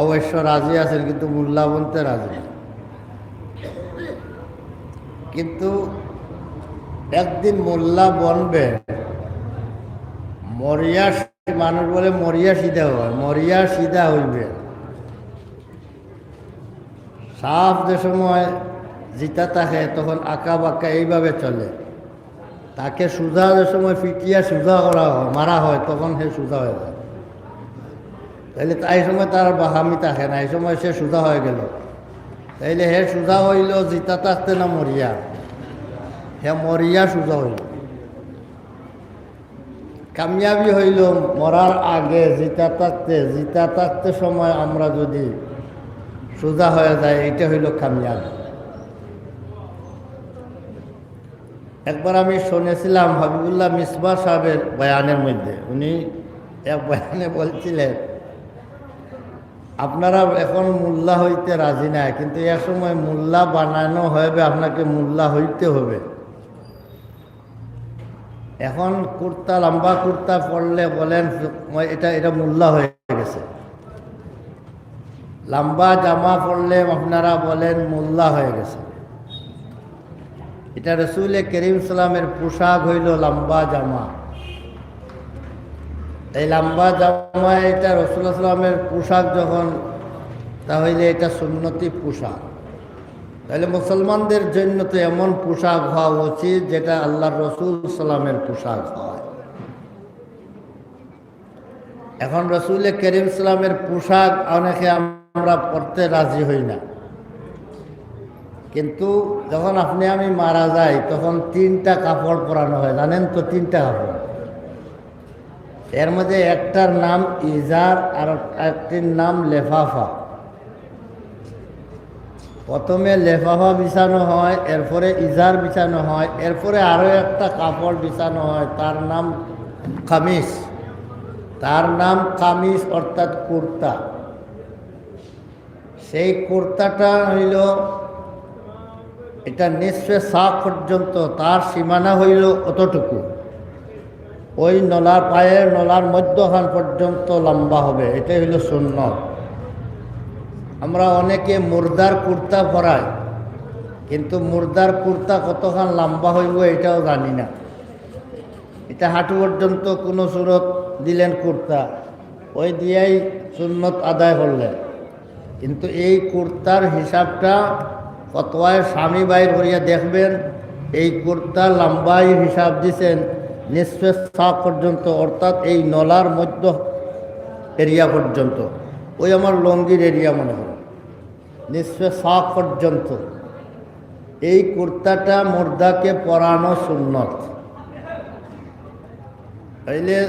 অবশ্য রাজি আছেন, কিন্তু মোল্লা বনতে রাজি কিন্তু একদিন মোল্লা বনবে মরিয়া মানুষ বলে মরিয়া সিধা হয়, মরিয়া সিধা হইবে। সাপ যে সময় জিতা থাকে, তখন আঁকা বাঁকা এইভাবে চলে। তাকে সুজা যে সময় ফিটিয়া সুজা করা হয়, মারা হয়, তখন সে সুজা হয়ে যায়। তাইলে তাই সময় তার বাহামি থাকে না, এই সময় সে সুজা হয়ে গেল। তাইলে হে সুজা হইল, জিতা থাকতে না মরিয়া। হে মরিয়া সুজা হইল। কামিয়াবি হইল, মরার আগে জিতা থাকতে জিতা থাকতে সময় আমরা যদি সোজা হয়ে যায় এটা হইল কামিয়াবি। একবার আমি শুনেছিলাম হাবিবুল্লাহ মিসবা সাহেবের বয়ানের মধ্যে। উনি এক বয়ানে বলছিলেন আপনারা এখন মোল্লা হইতে রাজি নাই কিন্তু এক সময় মোল্লা বানানো হবে আপনাকে মোল্লা হইতে হবে। এখন কুর্তা, লম্বা কুর্তা পরলে বলেন এটা এটা মোল্লা হয়ে গেছে। লম্বা জামা পরলে আপনারা বলেন, মোল্লা হয়ে গেছে। এটা রসুল করিম সালামের পোশাক হইল লম্বা জামা। এই লম্বা জামা এটা রসুল সালামের পোশাক যখন, তাহলে এটা সুন্নতি পোশাক। তাহলে মুসলমানদের জন্য তো এমন পোশাক হওয়া উচিত যেটা আল্লাহ রসুল সালামের পোশাক হয়। এখন রসুল করিম সালামের পোশাক অনেকে আমরা পড়তে রাজি হই না। কিন্তু যখন আপনি আমি মারা যাই, তখন তিনটা কাপড় পরানো হয়। জানেন তো তিনটা কাপড়? এর মধ্যে একটার নাম ইজার আর একটির নাম লেফাফা। প্রথমে লেফাফা বিছানো হয়, এরপরে ইজার বিছানো হয়, এরপরে আরও একটা কাপড় বিছানো হয়, তার নাম কামিজ। তার নাম কামিজ অর্থাৎ কুর্তা। সেই কুর্তাটা হইল, এটা নিঃশ্বে সাপ পর্যন্ত, তার সীমানা হইল অতটুকু। ওই নলার পায়ের নলার মধ্যখান পর্যন্ত লম্বা হবে। এটাই হইল সুন্নত। আমরা অনেকে মুর্দার কুর্তা পরাই, কিন্তু মুর্দার কুর্তা কতখান লম্বা হইব এটাও জানি না। এটা হাঁটু পর্যন্ত কোনো সুরত দিলেন কুর্তা, ওই দিয়েই সুন্নত আদায় করলেন। কিন্তু এই কুর্তার হিসাবটা কতয় স্বামী বাইর করিয়া দেখবেন, এই কুর্তা লম্বাই হিসাব দিছেন। নিঃশ্বেষ সাপ পর্যন্ত, অর্থাৎ এই নলার মধ্য এরিয়া পর্যন্ত। ওই আমার লঙ্গির এরিয়া মনে হয়। নিঃশ্বেষ সাপ পর্যন্ত। এই কুর্তাটা মুর্দাকে পরানো সুন্নত। তাইলে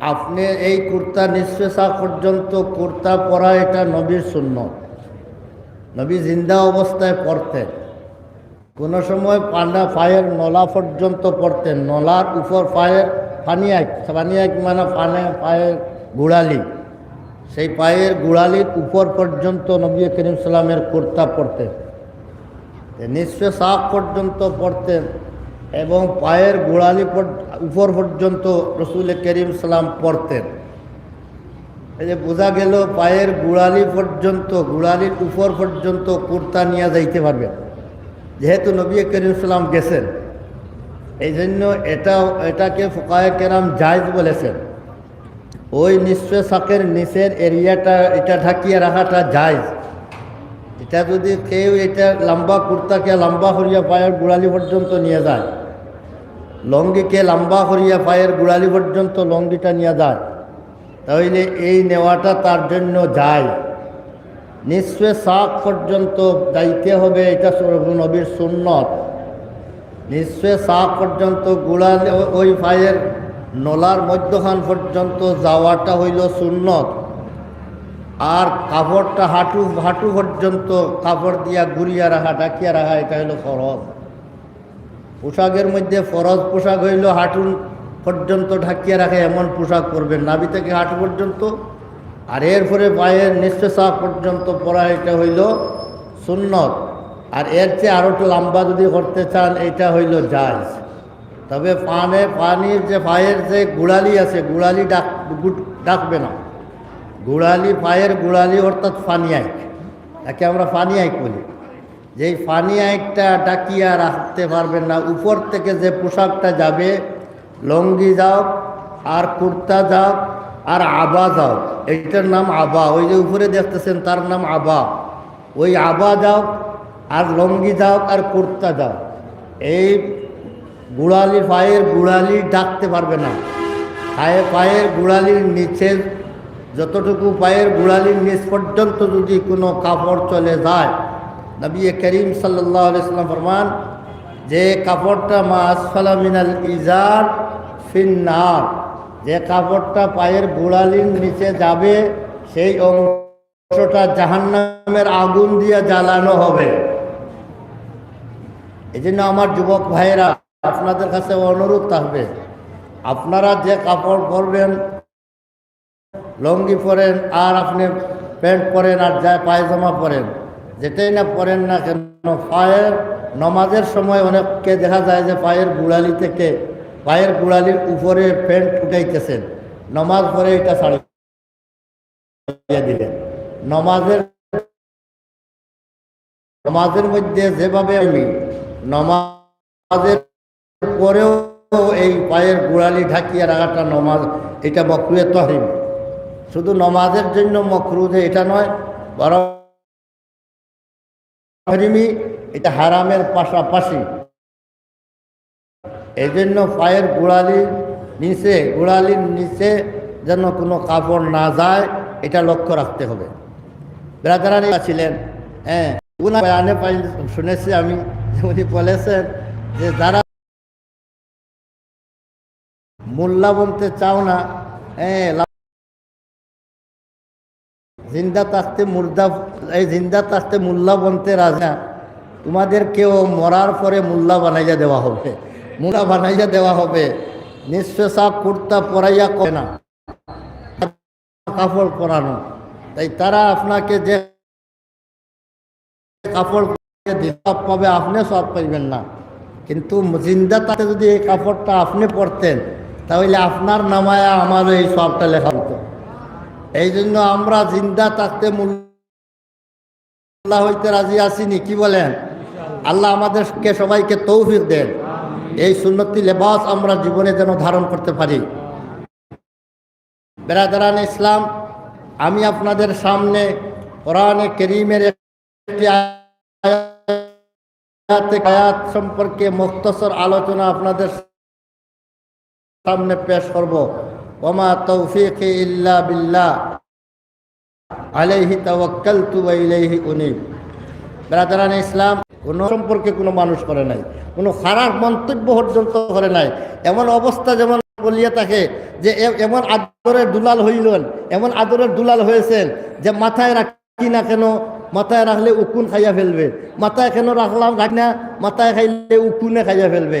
আপনি এই কুর্তা নিঃশ্বেষা পর্যন্ত কুর্তা পরা এটা নবীর শূন্য নবী জিন্দা অবস্থায় পড়তেন কোনো সময় পান্ডা পায়ের নলা পর্যন্ত পড়তেন নলার উপর পায়ের ফানিয়াক ফানিয়াক মানে পানে পায়ের গুড়ালি। সেই পায়ের গুড়ালির উপর পর্যন্ত নবী করিম সালামের কুর্তা পড়তেন নিঃশ্বে সাপ পর্যন্ত পড়তেন এবং পায়ের গোড়ালি উপর পর্যন্ত রসুল করিম সালাম পড়তেন এই যে বোঝা গেল পায়ের গোড়ালি পর্যন্ত, গোড়ালির উপর পর্যন্ত কুর্তা নিয়ে যাইতে পারবেন যেহেতু নবী করিম সালাম গেছেন এই জন্য এটা এটাকে ফোকায় কেরাম জায়জ বলেছেন। ওই নিশ্চয় শাকের নিচের এরিয়াটা, এটা ঢাকিয়ে রাখাটা জায়জ। এটা যদি কেউ এটা লম্বা কুর্তাকে লম্বা করিয়া পায়ের গোড়ালি পর্যন্ত নিয়ে যায়, লঙ্গিকে লম্বা করিয়া পায়ের গোড়ালি পর্যন্ত লঙ্গিটা নিয়ে যায়, তাহলে এই নেওয়াটা তার জন্য যায় নিশ্চয় শাক পর্যন্ত যাইতে হবে, এটা নবীর সুন্নত। নিশ্চয় শাক পর্যন্ত গোড়ালি ওই পায়ের নলার মধ্যখান পর্যন্ত যাওয়াটা হইল সুন্নত। আর কাপড়টা হাঁটু হাঁটু পর্যন্ত কাপড় দিয়া গুড়িয়া রাখা, ডাকিয়া রাখা, এটা হইল ফরজ। পোশাকের মধ্যে ফরজ পোশাক হইল, হাঁটু পর্যন্ত ঢাকিয়ে রাখে, এমন পোশাক পরবেন নাভি থেকে হাঁটু পর্যন্ত আর এরপরে পায়ের নিঃশ্বাসা পর্যন্ত পরা এটা হইল সুন্নত। আর এর চেয়ে আরও একটু লম্বা যদি করতে চান এটা হইল জায়জ। তবে পানে, পানির যে পায়ের যে গুড়ালি আছে, গুড়ালি ডাক ডাকবে না। গুড়ালি, পায়ের গুড়ালি অর্থাৎ ফানি আইক। তাকে আমরা ফানি আইক বলি। যেই ফানি আইকটা ডাকিয়া রাখতে পারবেন না, উপর থেকে যে পোশাকটা যাবে, লঙ্গি যাও, আর কুর্তা যাও, আর আবা যাও এইটার নাম আবা। ওই যে উপরে দেখতেছেন, তার নাম আবা। ওই আবা যাও আর লঙ্গি যাও আর কুর্তা যাও এই গুড়ালি পায়ের গুড়ালি ডাকতে পারবে না। পায়ে, পায়ের গুড়ালির নিচে, যতটুকু পায়ের গুড়ালির নিচ পর্যন্ত যদি কোনো কাপড় চলে যায়, নবী করিম সাল্লাহ আলাইসাল্লাম ফরমান, যে কাপড়টা মা আসফালা মিনাল ইজার ফিন্নার যে কাপড়টা পায়ের গুড়ালির নিচে যাবে, সেই অংশটা জাহান্নামের আগুন দিয়ে জ্বালানো হবে। এই জন্য আমার যুবক ভাইয়েরা, আপনাদের কাছে অনুরোধ থাকবে, আপনারা যে কাপড় পরবেন, লঙ্গি পরেন, আর আপনি প্যান্ট পরেন আর যা পায়জামা পরেন, যেটাই না পরেন না কেন, পায়ের, নমাজের সময় অনেককে দেখা যায় যে পায়ের গুড়ালি থেকে পায়ের গুড়ালির উপরে প্যান্ট উঠাইতেছেন। নমাজ পরে এটা ছাড়িয়ে দিলেন। নমাজের নমাজের মধ্যে যেভাবে আমি নমাজের পরেও এই পায়ের গোড়ালি ঢাকিয়ে রাখাটা নমাজ, এটা মকরুয়ে তহিম শুধু নমাজের জন্য মকরু যে এটা নয়, বরং এটা হারামের পাশাপাশি এই জন্য পায়ের গোড়ালির নিচে গোড়ালির নিচে যেন কোনো কাপড় না যায়, এটা লক্ষ্য রাখতে হবে। বেড়াদারানি ছিলেন হ্যাঁ। উনার বয়ানে পাই শুনেছি আমি, উনি বলেছেন যে যারা মোল্লা বলতে চাও না হ্যাঁ জিন্দা থাকতে মুর্দা এই জিন্দা থাকতে মোল্লা বলতে রাজা তোমাদের কেউ মরার পরে মোল্লা বানাইয়া দেওয়া হবে। মোল্লা বানাইয়া দেওয়া হবে। নিঃশ্বাসা কুর্তা পরাইয়া করে না। কাপড় পরানো। তাই তারা আপনাকে যে কাপড় দিতে পাবে আপনি সব পাইবেন না। কিন্তু জিন্দা তাতে যদি এই কাপড়টা আপনি পরতেন, তাহলে আপনার নামায় আমার এই সবটা লেখা হতো এই জন্য আমরা জিন্দা থাকতে মোল্লা হইতে রাজি আসিনি কি বলেন? আল্লাহ আমাদেরকে সবাইকে তৌফিক দেন। এই সুন্নতি লেবাস আমরা জীবনে যেন ধারণ করতে পারি। বেরাদারান ইসলাম, আমি আপনাদের সামনে কোরআনে করিমের আয়াত সম্পর্কে মুক্তসর আলোচনা আপনাদের সামনে পেশ করব। ওমা তৌফিক ইল্লা আলাইহি তাওয়াক্কালতু ওয়া ইলাইহি উনীব। ইসলাম কোন সম্পর্কে কোনো মানুষ করে নাই, কোনো খারাপ মন্তব্য পর্যন্ত করে নাই। এমন অবস্থা যেমন বলিয়া থাকে যে এমন আদরের দুলাল হইলেন, এমন আদরের দুলাল হয়েছেন যে মাথায় রাখি না কেন? মাথায় রাখলে উকুন খাইয়া ফেলবে, মাথায় কেন রাখলাম রাখি না? মাথায় খাইলে উকুনে খাইয়া ফেলবে।